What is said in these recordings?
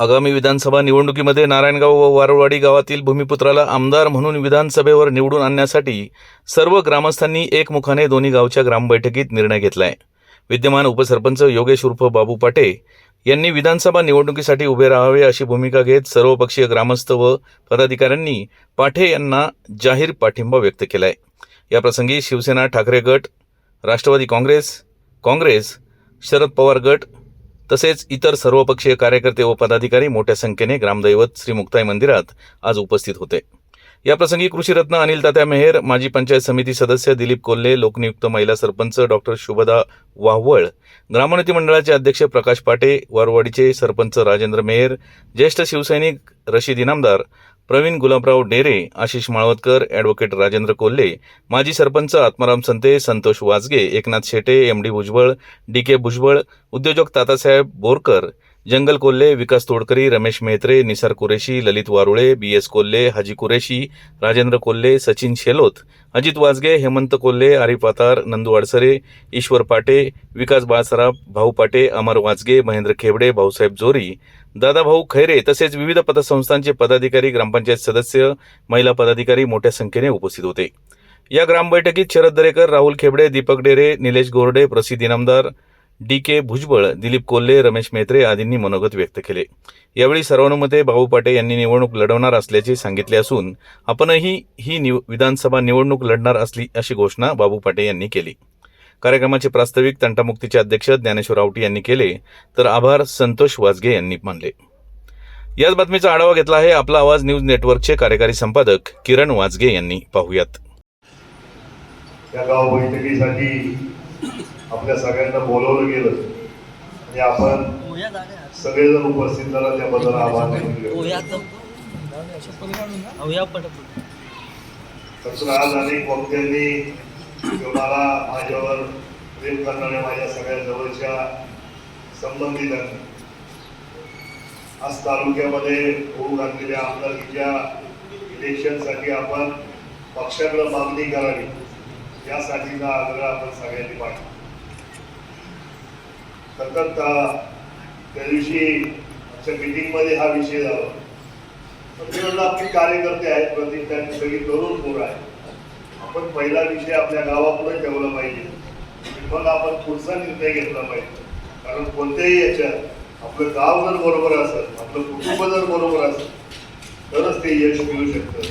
आगामी विधानसभा निवडणुकीमध्ये नारायणगाव व वारवाडी गावातील भूमिपुत्राला आमदार म्हणून विधानसभेवर निवडून आणण्यासाठी सर्व ग्रामस्थांनी एकमुखाने दोन्ही गावच्या ग्रामबैठकीत निर्णय घेतलाय. विद्यमान उपसरपंच योगेश उर्फ बाबू पाटे यांनी विधानसभा निवडणुकीसाठी उभे राहावे अशी भूमिका घेत सर्वपक्षीय ग्रामस्थ व पदाधिकाऱ्यांनी पाठे यांना जाहीर पाठिंबा व्यक्त केलाय. याप्रसंगी शिवसेना ठाकरे गट राष्ट्रवादी काँग्रेस काँग्रेस शरद पवार गट तसेच इतर सर्वपक्षीय कार्यकर्ते व पदाधिकारी मोठ्या संख्येने ग्रामदैवत श्री मुक्ताई मंदिरात आज उपस्थित होते. याप्रसंगी कृषीरत्न अनिल तात्या मेहेर माजी पंचायत समिती सदस्य दिलीप कोल्हे लोकनियुक्त महिला सरपंच डॉक्टर शुभदा वाहवळ ग्रामोन्नती मंडळाचे अध्यक्ष प्रकाश पाटे वारवाडीचे सरपंच राजेंद्र मेहेर ज्येष्ठ शिवसैनिक रशीद इनामदार प्रवीण गुलाबराव डेरे आशिष माळवतकर ॲडव्होकेट राजेंद्र कोल्हे माजी sarpanch Atmaram Sante Santosh Wajge Eknath Shete M D Bhujbal D K Bhujbal उद्योजक तातासाहेब बोरकर जंगल कोल्हे विकास तोडकरी रमेश मेहत्रे निसार कुरेशी ललित वारुळे बी एस कोल्हे हाजी कुरेशी राजेंद्र कोल्हे सचिन शेलोत अजित वाजगे हेमंत कोल्हे आरिफ आतार नंदू अडसरे ईश्वर पाटे विकास बाळसराफ भाऊ पाटे अमर वाजगे महेंद्र खेबडे भाऊसाहेब जोरी दादाभाऊ खैरे तसेच विविध पतसंस्थांचे पदाधिकारी ग्रामपंचायत सदस्य महिला पदाधिकारी मोठ्या संख्येने उपस्थित होते. या ग्रामबैठकीत शरद दरेकर राहुल खेबडे दीपक डेरे निलेश गोरडे प्रसिद्ध इनामदार डी के भुजबळ दिलीप कोल्हे रमेश मेत्रे आदींनी मनोगत व्यक्त केले. यावेळी सर्वानुमते भाऊ पाटे यांनी निवडणूक लढवणार असल्याचे सांगितले असून आपणही ही निव विधानसभा निवडणूक लढणार असली अशी घोषणा बाबू पाटे यांनी केली. कार्यक्रमाचे प्रास्ताविक तंटामुक्तीचे अध्यक्ष ज्ञानेश्वर आवटी यांनी केले तर आभार संतोष वाजगे यांनी मानले. याच बातमीचा आढावा घेतला आहे आपला आवाज न्यूज नेटवर्कचे कार्यकारी संपादक किरण वाजगे यांनी. पाहुयात. या गाव बैठकीसाठी आपल्या सगळ्यांना बोलवलं गेलं. आणि आपण सगळेजण उपस्थित झाला त्याबद्दल आभार तसं आज अनेक वक्त्यांनी मला माझ्यावर प्रेम करणाऱ्या माझ्या सगळ्या जवळच्या संबंधितांनी. आज तालुक्यामध्ये होऊ घातलेल्या आमदारकीच्या इलेक्शनसाठी आपण पक्षाकडे मागणी करावी यासाठीचा आग्रह आपण सगळ्यांनी पाहिजे सतत त्या दिवशी आमच्या मिटिंगमध्ये हा विषय झाला. पण आपले कार्यकर्ते आहेत प्रतीक त्यांनी सगळी तरुण पोरं आहे आपण पहिला विषय आपल्या गावापुढे ठेवला पाहिजे. मग आपण पुढचा निर्णय घेतला पाहिजे. कारण कोणत्याही याच्यात आपलं गाव जर बरोबर असेल आपलं कुटुंब जर बरोबर असेल तरच ते यश मिळू शकतं.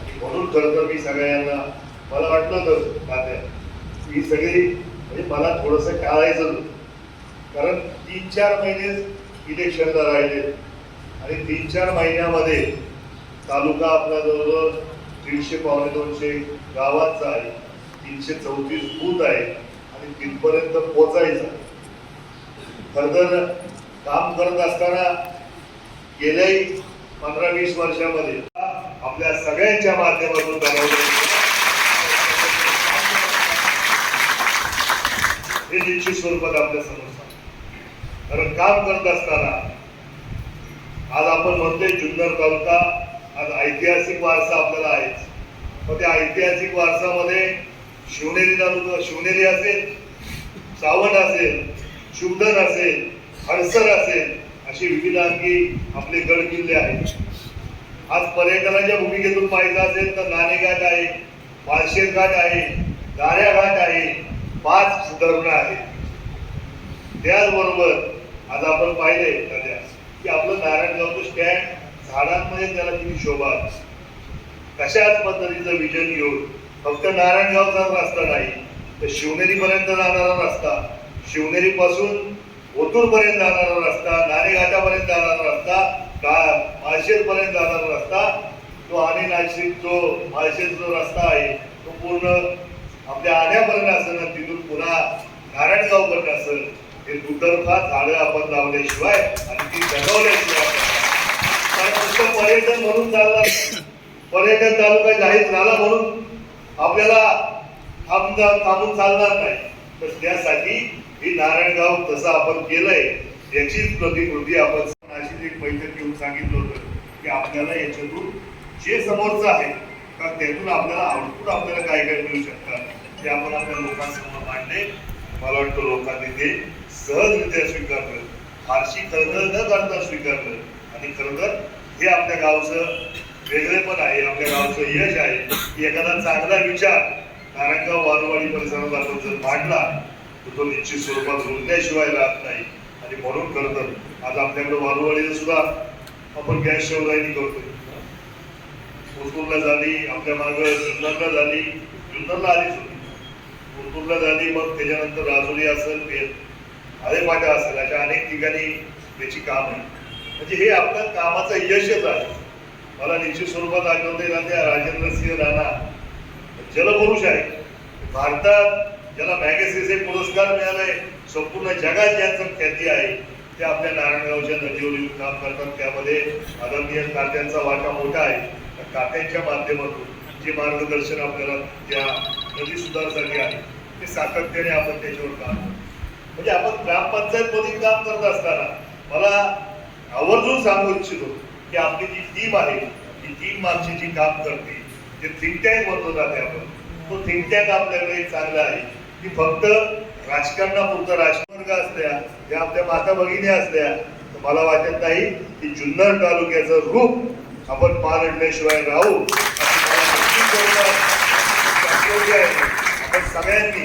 आणि म्हणून खरं तर मी सगळ्यांना मला वाटलं तर तात्या ही सगळी म्हणजे मला थोडंसं टाळायचं कारण तीन चार महिने इलेक्शनला राहिले. आणि तीन चार महिन्यामध्ये तालुका आपला जवळजवळ दीडशे पावणे दोनशे गावाचा आहे तीनशे चौतीस बूथ आहे आणि तिथपर्यंत पोचायचं. फर्दर तर काम करत असताना गेल्याही पंधरा वीस वर्षामध्ये. आपल्या सगळ्यांच्या माध्यमातून हे निश्चित स्वरूपात आपल्यासमोर कारण काम करत असताना आज आपण म्हणतोय जुन्नर तालुका आज ऐतिहासिक वारसा आपल्याला आहेच. मग त्या ऐतिहासिक वारसामध्ये शिवनेरी तालुका शिवनेरी असेल सावंत असेल शिवधन असेल हडसर असेल अशी विविध आणखी आपले गड किल्ले आहेत. आज पर्यटनाच्या भूमिकेतून पाहिजे असेल तर नाणेघाट आहे पालशेर घाट आहे गाऱ्या घाट आहे पाच धरणं आहेत. त्याचबरोबर आज आपण पाहिले की आपलं नारायणगावचं स्टँड झाडांमध्ये त्याला किती शोभा. कशाच पद्धतीचं विजन घेऊन? फक्त नारायणगावचा रस्ता नाही तर शिवनेरीपर्यंत जाणारा रस्ता शिवनेरीपासून ओतूरपर्यंत जाणारा रस्ता नाणेघाटापर्यंत जाणारा रस्ता का माळशेतपर्यंत जाणारा रस्ता तो आणि नाशिक जो माळशेत जो रस्ता आहे तो पूर्ण आपल्या आण्यापर्यंत असेल ना तिथून पुन्हा नारायणगावपर्यंत असेल. हे दुतर्फा झाडं आपण लावल्याशिवाय आणि ती जगवल्याशिवाय फक्त पर्यटन म्हणून चालला. पर्यटन तालुका जाहीर झाला म्हणून आपल्याला थांबता थांबून चालणार नाही. तर त्यासाठी ही नारायणगाव तसं आपण केलंय याचीच प्रतिकृती आपण नाशिक एक बैठक घेऊन सांगितलं होतं की आपल्याला याच्यातून जे समोरचं आहे का त्यातून आपल्याला आउटपुट आपल्याला काय काय मिळू शकतात ते आपण आपल्या लोकांसमोर मांडले. मला वाटतं लोकांनी ते सहजरित्या स्वीकारलं. फारशी खरं न करता स्वीकारलं. आणि खरं तर हे आपल्या गावचं वेगळेपण आहे आपल्या गावचं यश आहे. की एखादा चांगला विचार नारायणगाव वालवाडी परिसरात आपण जर मांडला तर तो निश्चित स्वरूपात रुजल्याशिवाय राहत नाही. आणि म्हणून खरं तर आज आपल्याकडे वारवाडीला सुद्धा आपण गॅस शेवदायनी करतोय. ओतूरला झाली आपल्या मार्ग जुन्नरला झाली जुन्नरला आलीच होती. ओतूरला झाली मग त्याच्यानंतर राजुरी असेल अरे आलेपाटा असेल अशा अनेक ठिकाणी त्याची काम आहे म्हणजे हे आपल्या कामाचं यशच आहे. मला निश्चित स्वरूपात आठवते ना त्या राजेंद्र सिंह राणा. जलपुरुष आहे भारतात ज्याला मॅगसेसे पुरस्कार मिळालाय संपूर्ण जगात ज्यांचं ख्याती आहे ते आपल्या नारायणगावच्या नदीवर येऊन काम करतात. त्यामध्ये आदरणीय कात्यांचा वाटा मोठा आहे. त्या कात्यांच्या माध्यमातून जे मार्गदर्शन आपल्याला त्या नदी सुधारसाठी आहे ते सातत्याने आपण त्याच्यावर काम करतो. म्हणजे आपण ग्रामपंचायतमध्ये काम करत असताना मला आवर्जून सांगू इच्छितो की आपली जी टीम आहे ती टीम मागची जी काम करते जे थिंक टँक म्हणतो जाते आपण तो थिंक टँक आपल्याकडे चांगला आहे. की फक्त राजकारणापुरतं राजवर्ग असल्या ज्या आपल्या माता भगिनी असल्या तर मला वाटत नाही की जुन्नर तालुक्याचं रूप आपण पालटल्याशिवाय राहू. आहे. आपण सगळ्यांनी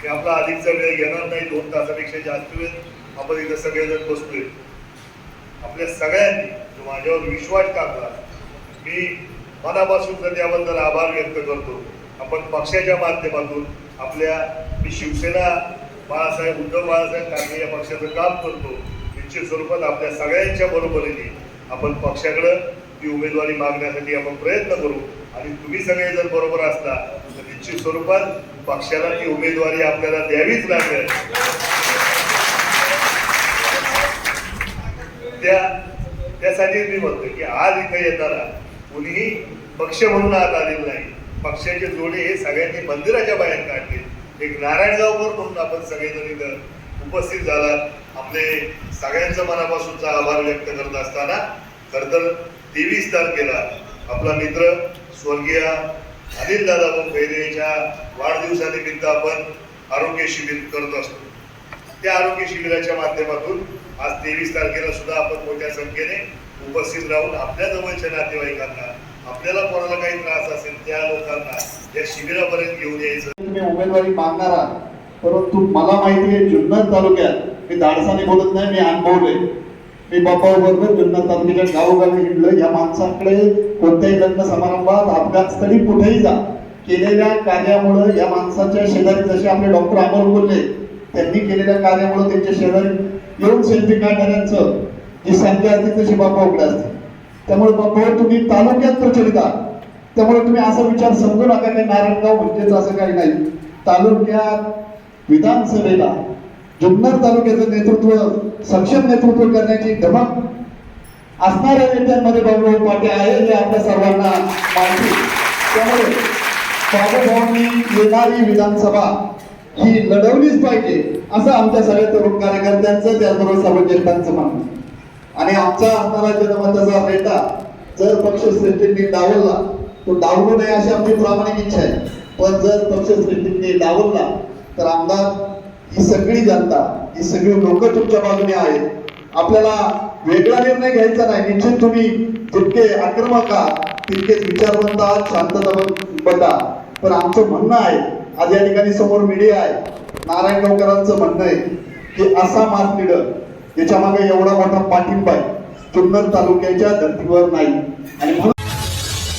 की आपला अधिकचा वेळ घेणार नाही दोन तासापेक्षा जास्त वेळ आपण इथं सगळेजण बसतोय आपल्या सगळ्यांनी जो माझ्यावर विश्वास टाकला मी मनापासून तर त्याबद्दल आभार व्यक्त करतो. आपण पक्षाच्या माध्यमातून आपल्या मी शिवसेना बाळासाहेब उद्धव बाळासाहेब ठाकरे या पक्षाचं काम करतो. निश्चित स्वरूपात आपल्या सगळ्यांच्या बरोबरीने आपण पक्षाकडं ती उमेदवारी मागण्यासाठी आपण प्रयत्न करू. आणि तुम्ही सगळे जर बरोबर असता तर निश्चित स्वरूपात पक्षाला ती उमेदवारी आपल्याला द्यावीच लागेल. त्या त्यासाठी मी म्हणतो की आज इथे येताना कुणीही पक्ष म्हणून आत आलेलं नाही. पक्षाचे जोडे हे सगळ्यांनी मंदिराच्या बाहेर काढले. एक नारायणगावकर म्हणून आपण सगळेजण इथं उपस्थित झालात आपले सगळ्यांचं मनापासूनचा आभार व्यक्त करत असताना खर तर तेवीस तारखेला आपला मित्र स्वर्गीय अनिल दादा खैरेच्या वाढदिवसानिमित्त आपण आरोग्य शिबिर करत असतो. त्या आरोग्य शिबिराच्या माध्यमातून आज तेवीस तारखेला सुद्धा आपण मोठ्या संख्येने उपस्थित राहून आपल्या जवळच्या नातेवाईकांना आपल्याला कोणाला काही त्रास असेल त्या लोकांना या शिबिरापर्यंत घेऊन यायचं. तुम्ही उमेदवारी मागणार आहात. परंतु मला माहिती आहे जुन्नर तालुक्यात मी धाडसाने बोलत नाही मी अनुभवले मी बापाबरोबर जुन्नर तालुक्याच्या गावोगावी हिंडलं या माणसाकडे कोणत्याही लग्न समारंभात अपघात स्थळी कुठेही जा. केलेल्या कार्यामुळे या माणसाच्या शेजारी जसे आपले डॉक्टर अमोल बोलले त्यांनी केलेल्या कार्यामुळे त्यांच्या शेजारी येऊन सेल्फी काढणाऱ्यांचं जी संख्या असते तशी बापाकडे असते. त्यामुळे बाप्पा तुम्ही तालुक्यात प्रचलित आहात. त्यामुळे तुम्ही असा विचार समजू नका की नारायणगाव म्हणजेच असं काही नाही. तालुक्यात विधानसभेला जुन्नर तालुक्याचं नेतृत्व सक्षम नेतृत्व करण्याची धमक असणाऱ्या नेत्यांमध्ये बाबूभाऊ पाटे आहे हे आपल्या सर्वांना माहिती. त्यामुळे बाबूभाऊंनी येणारी विधानसभा ही लढवलीच पाहिजे असं आमच्या सगळ्या तरुण कार्यकर्त्यांचं त्याचबरोबर सर्व ज्येष्ठांचं म्हणणं आणि आमचा असणारा जनमताचा रेटा जर पक्षश्रेष्ठींनी डावलला तो डावलू नये अशी आमची प्रामाणिक इच्छा आहे. पण जर पक्षश्रेष्ठींनी डावलला तर आमदार ही सगळी जनता ही सगळी लोक तुमच्या बाजूने आहेत. आपल्याला वेगळा निर्णय घ्यायचा नाही. निश्चित तुम्ही जितके आक्रमक आहात तितकेच विचारवंत आहात शांतता बटा. पण आमचं म्हणणं आहे आज या ठिकाणी समोर मीडिया आहे. नारायण गावकरांचं म्हणणं आहे की असा मास लीडर याच्या मागे एवढा मोठा पाठिंबा आहे. जुन्नर तालुक्याच्या धर्तीवर नाही. आणि म्हणून